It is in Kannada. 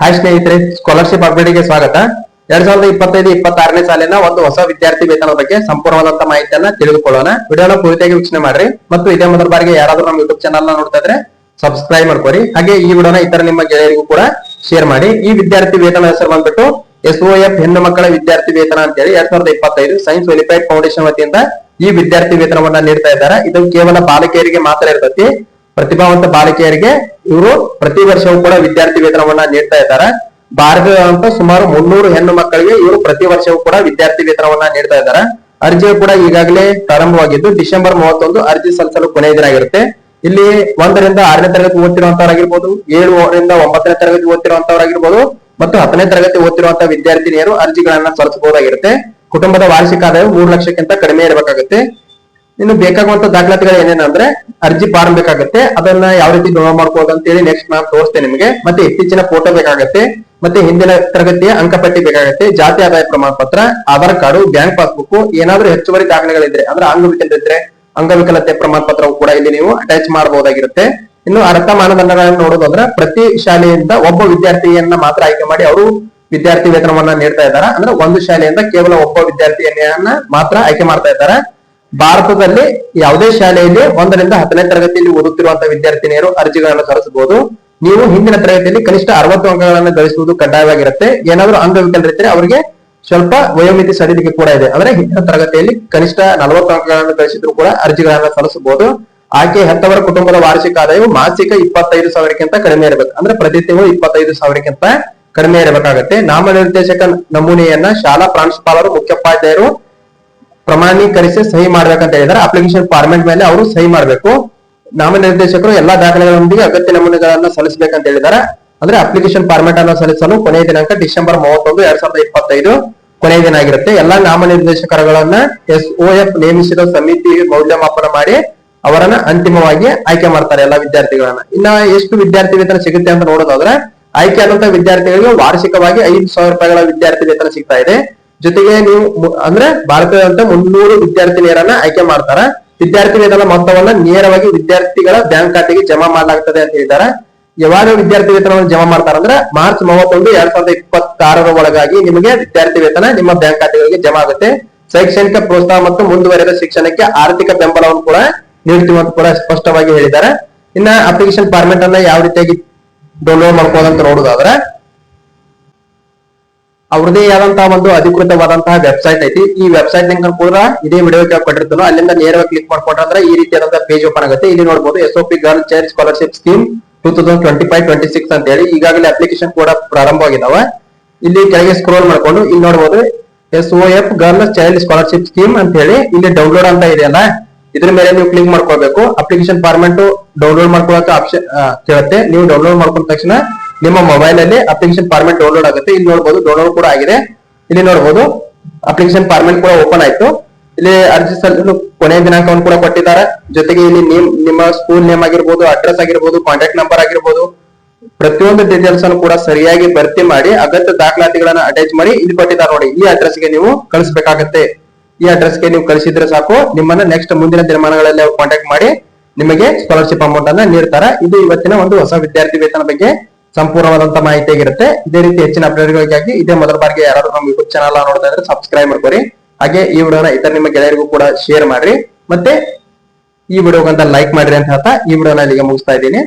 ಹಾಯ್ ಸ್ನೇಹಿತರೆ ಸ್ಕಾಲರ್ಶಿಪ್ ಅಪ್ಡೇಟ್ಗೆ ಸ್ವಾಗತ. ಎರಡ್ ಸಾವಿರದ ಇಪ್ಪತ್ತೈದು, ಇಪ್ಪತ್ತಾರನೇ ಸಾಲಿನ ಒಂದು ಹೊಸ ವಿದ್ಯಾರ್ಥಿ ವೇತನದ ಬಗ್ಗೆ ಸಂಪೂರ್ಣವಾದಂತಹ ಮಾಹಿತಿಯನ್ನ ತಿಳಿದುಕೊಳ್ಳೋಣ. ವಿಡಿಯೋನ ಪೂರ್ತಿಯಾಗಿ ವೀಕ್ಷಣೆ ಮಾಡ್ರಿ. ಮತ್ತು ಇದೇ ಮೊದಲ ಬಾರಿಗೆ ಯಾರಾದ್ರೂ ನಮ್ಮ ಯೂಟ್ಯೂಬ್ ಚಾನಲ್ ನೋಡ್ತಾ ಇದ್ರೆ ಸಬ್ಸ್ಕ್ರೈಬ್ ಮಾಡ್ಕೊರಿ. ಹಾಗೆ ಈ ವಿಡಿಯೋನ ಇತರ ನಿಮ್ಮ ಗೆಳೆಯರಿಗೂ ಕೂಡ ಶೇರ್ ಮಾಡಿ. ಈ ವಿದ್ಯಾರ್ಥಿ ವೇತನ ಹೆಸರು ಬಂದ್ಬಿಟ್ಟು ಎಸ್ ಎಫ್ ಹೆಣ್ಣು ಮಕ್ಕಳ ವಿದ್ಯಾರ್ಥಿ ವೇತನ ಅಂತ ಹೇಳಿ ಎರಡ್ ಸಾವಿರದ ಇಪ್ಪತ್ತೈದು ಸೈನ್ಸ್ ವೆಲಿಫೈಡ್ ಫೌಂಡೇಶನ್ ವತಿಯಿಂದ ಈ ವಿದ್ಯಾರ್ಥಿ ವೇತನವನ್ನ ನೀಡ್ತಾ ಇದ್ದಾರೆ. ಇದು ಕೇವಲ ಬಾಲಕಿಯರಿಗೆ ಮಾತ್ರ ಇರ್ತೈತಿ. ಪ್ರತಿಭಾವಂತ ಬಾಲಕಿಯರಿಗೆ ಇವರು ಪ್ರತಿ ವರ್ಷವೂ ಕೂಡ ವಿದ್ಯಾರ್ಥಿ ವೇತನವನ್ನ ನೀಡ್ತಾ ಇದ್ದಾರೆ. ಭಾರತದಂತ ಸುಮಾರು ಮುನ್ನೂರು ಹೆಣ್ಣು ಮಕ್ಕಳಿಗೆ ಇವರು ಪ್ರತಿ ವರ್ಷವೂ ಕೂಡ ವಿದ್ಯಾರ್ಥಿ ವೇತನವನ್ನ ನೀಡ್ತಾ ಇದ್ದಾರೆ. ಅರ್ಜಿಯು ಕೂಡ ಈಗಾಗಲೇ ಪ್ರಾರಂಭವಾಗಿದ್ದು, ಡಿಸೆಂಬರ್ ಮೂವತ್ತೊಂದು ಅರ್ಜಿ ಸಲ್ಲಿಸಲು ಕೊನೆಯ ದಿನ ಆಗಿರುತ್ತೆ. ಇಲ್ಲಿ ಒಂದರಿಂದ ಆರನೇ ತರಗತಿ ಓದ್ತಿರುವಂತವರಾಗಿರ್ಬೋದು ಏಳರಿಂದ ಒಂಬತ್ತನೇ ತರಗತಿ ಓದ್ತಿರುವಂತವರಾಗಿರ್ಬೋದು, ಮತ್ತು ಹತ್ತನೇ ತರಗತಿ ಓದ್ತಿರುವಂತಹ ವಿದ್ಯಾರ್ಥಿನಿಯರು ಅರ್ಜಿಗಳನ್ನ ಸಲ್ಲಿಸಬಹುದಾಗಿರುತ್ತೆ. ಕುಟುಂಬದ ವಾರ್ಷಿಕ ಆದಾಯ ಮೂರು ಲಕ್ಷಕ್ಕಿಂತ ಕಡಿಮೆ ಇರಬೇಕಾಗುತ್ತೆ. ಇನ್ನು ಬೇಕಾಗುವಂತ ದಾಖಲಾತಿಗಳು ಏನೇನಂದ್ರೆ ಅರ್ಜಿ ಫಾರ್ಮ್ ಬೇಕಾಗುತ್ತೆ. ಅದನ್ನ ಯಾವ ರೀತಿ ಡೌನ್ಲೋಡ್ ಅಂತ ಹೇಳಿ ನೆಕ್ಸ್ಟ್ ನಾನು ತೋರಿಸ್ತೇನೆ ನಿಮಗೆ. ಮತ್ತೆ ಇತ್ತೀಚಿನ ಫೋಟೋ ಬೇಕಾಗುತ್ತೆ. ಮತ್ತೆ ಹಿಂದಿನ ತರಗತಿಯ ಅಂಕಪಟ್ಟಿ ಬೇಕಾಗುತ್ತೆ. ಜಾತಿ ಆದಾಯ ಪ್ರಮಾಣ ಪತ್ರ, ಆಧಾರ್ ಕಾರ್ಡ್, ಬ್ಯಾಂಕ್ ಪಾಸ್ಬುಕ್, ಏನಾದ್ರೂ ಹೆಚ್ಚುವರಿ ದಾಖಲೆಗಳಿದ್ರೆ ಅಂದ್ರೆ ಅಂಗವಿಕಲರಿದ್ರೆ ಅಂಗವಿಕಲತೆ ಪ್ರಮಾಣ ಪತ್ರವು ಕೂಡ ಇಲ್ಲಿ ನೀವು ಅಟ್ಯಾಚ್ ಮಾಡಬಹುದಾಗಿರುತ್ತೆ ಇನ್ನು ಅರ್ಥ ಮಾನದಂಡಗಳನ್ನು ನೋಡೋದಂದ್ರೆ ಪ್ರತಿ ಶಾಲೆಯಿಂದ ಒಬ್ಬ ವಿದ್ಯಾರ್ಥಿಯನ್ನ ಮಾತ್ರ ಆಯ್ಕೆ ಮಾಡಿ ಅವರು ವಿದ್ಯಾರ್ಥಿ ವೇತನವನ್ನ ನೀಡ್ತಾ ಇದ್ದಾರೆ. ಅಂದ್ರೆ ಒಂದು ಶಾಲೆಯಿಂದ ಕೇವಲ ಒಬ್ಬ ವಿದ್ಯಾರ್ಥಿಯನ್ನ ಮಾತ್ರ ಆಯ್ಕೆ ಮಾಡ್ತಾ ಇದ್ದಾರೆ. ಭಾರತದಲ್ಲಿ ಯಾವುದೇ ಶಾಲೆಯಲ್ಲಿ ಒಂದರಿಂದ ಹತ್ತನೇ ತರಗತಿಯಲ್ಲಿ ಓದುತ್ತಿರುವಂತಹ ವಿದ್ಯಾರ್ಥಿನಿಯರು ಅರ್ಜಿಗಳನ್ನು ಸಲ್ಲಿಸಬಹುದು. ನೀವು ಹಿಂದಿನ ತರಗತಿಯಲ್ಲಿ ಕನಿಷ್ಠ ಅರವತ್ತು ಅಂಕಗಳನ್ನು ಗಳಿಸುವುದು ಕಡ್ಡಾಯವಾಗಿರುತ್ತೆ. ಏನಾದರೂ ಅಂಗವಿಕಲರಿದ್ದರೆ ಅವರಿಗೆ ಸ್ವಲ್ಪ ವಯೋಮಿತಿ ಸಡಿಲಿಕೆ ಕೂಡ ಇದೆ. ಅಂದ್ರೆ ಹಿಂದಿನ ತರಗತಿಯಲ್ಲಿ ಕನಿಷ್ಠ ನಲವತ್ತು ಅಂಕಗಳನ್ನು ಗಳಿಸಿದ್ರು ಕೂಡ ಅರ್ಜಿಗಳನ್ನು ಸಲ್ಲಿಸಬಹುದು. ಆಕೆ ಹೆತ್ತವರ ಕುಟುಂಬದ ವಾರ್ಷಿಕ ಆದಾಯವು ಮಾಸಿಕ ಇಪ್ಪತ್ತೈದು ಸಾವಿರಕ್ಕಿಂತ ಕಡಿಮೆ ಇರಬೇಕು. ಅಂದ್ರೆ ಪ್ರತಿ ತಿಂಗಳು ಇಪ್ಪತ್ತೈದು ಸಾವಿರಕ್ಕಿಂತ ಕಡಿಮೆ ಇರಬೇಕಾಗತ್ತೆ. ನಾಮನಿರ್ದೇಶಕ ನಮೂನೆಯನ್ನ ಶಾಲಾ ಪ್ರಾಂಶುಪಾಲರು, ಮುಖ್ಯೋಪಾಧ್ಯಾಯರು ಪ್ರಮಾಣೀಕರಿಸಿ ಸಹಿ ಮಾಡ್ಬೇಕಂತ ಹೇಳಿದ್ರೆ. ಅಪ್ಲಿಕೇಶನ್ ಫಾರ್ಮೆಟ್ ಮೇಲೆ ಅವರು ಸಹಿ ಮಾಡಬೇಕು. ನಾಮನಿರ್ದೇಶಕರು ಎಲ್ಲಾ ದಾಖಲೆಗಳೊಂದಿಗೆ ಅಗತ್ಯ ನಮೂನೆಗಳನ್ನ ಸಲ್ಲಿಸಬೇಕಂತ ಹೇಳಿದ್ದಾರೆ ಅಂದ್ರೆ ಅಪ್ಲಿಕೇಶನ್ ಫಾರ್ಮೆಟ್ ಅನ್ನು ಸಲ್ಲಿಸಲು ಕೊನೆಯ ದಿನಾಂಕ ಡಿಸೆಂಬರ್ ಮೂವತ್ತೊಂದು, ಎರಡ್ ಸಾವಿರದ ಇಪ್ಪತ್ತೈದು ಕೊನೆಯ ದಿನ ಆಗಿರುತ್ತೆ. ಎಲ್ಲಾ ನಾಮನಿರ್ದೇಶಕರುಗಳನ್ನ ಎಸ್ ಒ ಎಫ್ ನೇಮಿಸಿದ ಸಮಿತಿ ಮೌಲ್ಯಮಾಪನ ಮಾಡಿ ಅವರನ್ನ ಅಂತಿಮವಾಗಿ ಆಯ್ಕೆ ಮಾಡ್ತಾರೆ ಎಲ್ಲಾ ವಿದ್ಯಾರ್ಥಿಗಳನ್ನ. ಇನ್ನ ಎಷ್ಟು ವಿದ್ಯಾರ್ಥಿ ವೇತನ ಸಿಗುತ್ತೆ ಅಂತ ನೋಡೋದಾದ್ರೆ, ಆಯ್ಕೆ ಆದಂತ ವಿದ್ಯಾರ್ಥಿಗಳಿಗೆ ವಾರ್ಷಿಕವಾಗಿ ಐದು ಸಾವಿರ ರೂಪಾಯಿಗಳ ವಿದ್ಯಾರ್ಥಿ ವೇತನ ಸಿಗ್ತಾ ಇದೆ. ಜೊತೆಗೆ ನೀವು ಅಂದ್ರೆ ಭಾರತದಂತ ಮುನ್ನೂರು ವಿದ್ಯಾರ್ಥಿನಿಯರನ್ನ ಆಯ್ಕೆ ಮಾಡ್ತಾರ. ವಿದ್ಯಾರ್ಥಿ ವೇತನ ಮೊತ್ತವನ್ನ ನೇರವಾಗಿ ವಿದ್ಯಾರ್ಥಿಗಳ ಬ್ಯಾಂಕ್ ಖಾತೆಗೆ ಜಮಾ ಮಾಡಲಾಗ್ತದೆ ಅಂತ ಹೇಳಿದ್ದಾರೆ ಯಾವಾಗ ವಿದ್ಯಾರ್ಥಿ ವೇತನವನ್ನು ಜಮಾ ಮಾಡ್ತಾರ ಅಂದ್ರೆ ಮಾರ್ಚ್ ಮೂವತ್ತೊಂದು ಎರಡ್ ಸಾವಿರದ ಇಪ್ಪತ್ತಾರರ ಒಳಗಾಗಿ ನಿಮಗೆ ವಿದ್ಯಾರ್ಥಿ ವೇತನ ನಿಮ್ಮ ಬ್ಯಾಂಕ್ ಖಾತೆಗಳಿಗೆ ಜಮಾ ಆಗುತ್ತೆ. ಶೈಕ್ಷಣಿಕ ಪ್ರೋತ್ಸಾಹ ಮತ್ತು ಮುಂದುವರೆದ ಶಿಕ್ಷಣಕ್ಕೆ ಆರ್ಥಿಕ ಬೆಂಬಲವನ್ನು ಕೂಡ ನೀಡ್ತೀವಿ ಅಂತ ಕೂಡ ಸ್ಪಷ್ಟವಾಗಿ ಹೇಳಿದ್ದಾರೆ ಇನ್ನ ಅಪ್ಲಿಕೇಶನ್ ಫಾರ್ಮೆಟ್ ಅನ್ನ ಯಾವ ರೀತಿಯಾಗಿ ಡೌನ್ಲೋಡ್ ಮಾಡ್ಕೋದಂತ ನೋಡೋದಾದ್ರೆ ಅವ್ರದೇ ಆದಂತಹ ಒಂದು ಅಧಿಕೃತವಾದಂತಹ ವೆಬ್ಸೈಟ್ ಐತಿ. ಈ ವೆಬ್ಸೈಟ್ ಲಿಂಕ್ ಕೂಡ ಇದೇ ವಿಡಿಯೋ ಕೊಟ್ಟಿರ್ತಾನೋ ಅಲ್ಲಿಂದ ನೇರವಾಗಿ ಕ್ಲಿಕ್ ಮಾಡ್ಕೊಂಡ್ರೆ ಈ ರೀತಿಯಾದಂತಹ ಪೇಜ್ ಓಪನ್ ಆಗುತ್ತೆ. ಇಲ್ಲಿ ನೋಡಬಹುದು S O P girl child scholarship scheme two thousand twenty five twenty six ಅಂತ ಹೇಳಿ ಈಗಾಗಲೇ ಅಪ್ಲಿಕೇಶನ್ ಕೂಡ ಪ್ರಾರಂಭವಾಗಿದಾವ. ಇಲ್ಲಿ ಕೆಳಗೆ ಸ್ಕ್ರೋಲ್ ಮಾಡ್ಕೊಂಡು ಇಲ್ಲಿ ನೋಡಬಹುದು S O F girl child scholarship scheme ಅಂತ ಹೇಳಿ ಇಲ್ಲಿ ಡೌನ್ಲೋಡ್ ಅಂತ ಇದೆಯಲ್ಲ ಇದ್ರ ಮೇಲೆ ನೀವು ಕ್ಲಿಕ್ ಮಾಡ್ಕೋಬೇಕು ಅಪ್ಲಿಕೇಶನ್ ಫಾರ್ಮೆಟ್ ಡೌನ್ಲೋಡ್ ಮಾಡ್ಕೊಳಕ್ಕೆ ಆಪ್ಷನ್ ಕೇಳುತ್ತೆ. ನೀವು ಡೌನ್ಲೋಡ್ ಮಾಡ್ಕೊಂಡ ತಕ್ಷಣ ನಿಮ್ಮ ಮೊಬೈಲ್ ಅಲ್ಲಿ ಅಪ್ಲಿಕೇಶನ್ ಫಾರ್ಮೆಟ್ ಡೌನ್ಲೋಡ್ ಆಗುತ್ತೆ. ಇಲ್ಲಿ ನೋಡಬಹುದು ಡೌನ್ಲೋಡ್ ಕೂಡ ಆಗಿದೆ. ಇಲ್ಲಿ ನೋಡಬಹುದು ಅಪ್ಲಿಕೇಶನ್ ಫಾರ್ಮೆಟ್ ಕೂಡ ಓಪನ್ ಆಯ್ತು. ಇಲ್ಲಿ ಅರ್ಜಿ ಸಲ್ಲಿಸಲು ಕೊನೆಯ ದಿನಾಂಕವನ್ನು ಕೂಡ ಕೊಟ್ಟಿದ್ದಾರೆ. ಜೊತೆಗೆ ಇಲ್ಲಿ ನೇಮ್, ನಿಮ್ಮ ಸ್ಕೂಲ್ ನೇಮ್ ಆಗಿರ್ಬೋದು ಅಡ್ರೆಸ್ ಆಗಿರ್ಬೋದು ಕಾಂಟ್ಯಾಕ್ಟ್ ನಂಬರ್ ಆಗಿರ್ಬೋದು, ಪ್ರತಿಯೊಂದು ಡೀಟೇಲ್ಸ್ ಅನ್ನು ಕೂಡ ಸರಿಯಾಗಿ ಭರ್ತಿ ಮಾಡಿ ಅಗತ್ಯ ದಾಖಲಾತಿಗಳನ್ನ ಅಟ್ಯಾಚ್ ಮಾಡಿ ಇಲ್ಲಿ ಕೊಟ್ಟಿದ್ದಾರೆ ನೋಡಿ. ಈ ಅಡ್ರೆಸ್ಗೆ ನೀವು ಕಳಿಸಬೇಕಾಗತ್ತೆ. ಈ ಅಡ್ರೆಸ್ಗೆ ನೀವು ಕಳಿಸಿದ್ರೆ ಸಾಕು. ನಿಮ್ಮನ್ನ ನೆಕ್ಸ್ಟ್ ಮುಂದಿನ ದಿನಮಾನಗಳಲ್ಲಿ ಕಾಂಟ್ಯಾಕ್ಟ್ ಮಾಡಿ ನಿಮಗೆ ಸ್ಕಾಲರ್ಶಿಪ್ ಅಮೌಂಟ್ ಅನ್ನ ನೀಡ್ತಾರೆ. ಇದು ಇವತ್ತಿನ ಒಂದು ಹೊಸ ವಿದ್ಯಾರ್ಥಿ ವೇತನ ಬಗ್ಗೆ ಸಂಪೂರ್ಣವಾದಂತ ಮಾಹಿತಿ ಆಗಿರುತ್ತೆ. ಇದೇ ರೀತಿ ಹೆಚ್ಚಿನ ಅಪ್ಡೇಟ್ಗಳಿಗಾಗಿ ಇದೇ ಮೊದಲ ಬಾರಿಗೆ ಯಾರಾದ್ರೂ ನಮ್ಮ ಯೂಟ್ಯೂಬ್ ಚಾನಲ್ ನೋಡ್ತಾ ಇದ್ರೆ ಸಬ್ಸ್ಕ್ರೈಬ್ ಮಾಡ್ಕೊರಿ. ಹಾಗೆ ಈ ವಿಡಿಯೋನ ಇತರ ನಿಮ್ಮ ಗೆಳೆಯರಿಗೂ ಕೂಡ ಶೇರ್ ಮಾಡ್ರಿ. ಮತ್ತೆ ಈ ವಿಡಿಯೋಗಂತ ಲೈಕ್ ಮಾಡ್ರಿ ಅಂತ ಹೇಳ್ತಾ ಈ ವಿಡಿಯೋನ ಇಲ್ಲಿಗೆ ಮುಗಿಸ್ತಾ ಇದ್ದೀನಿ.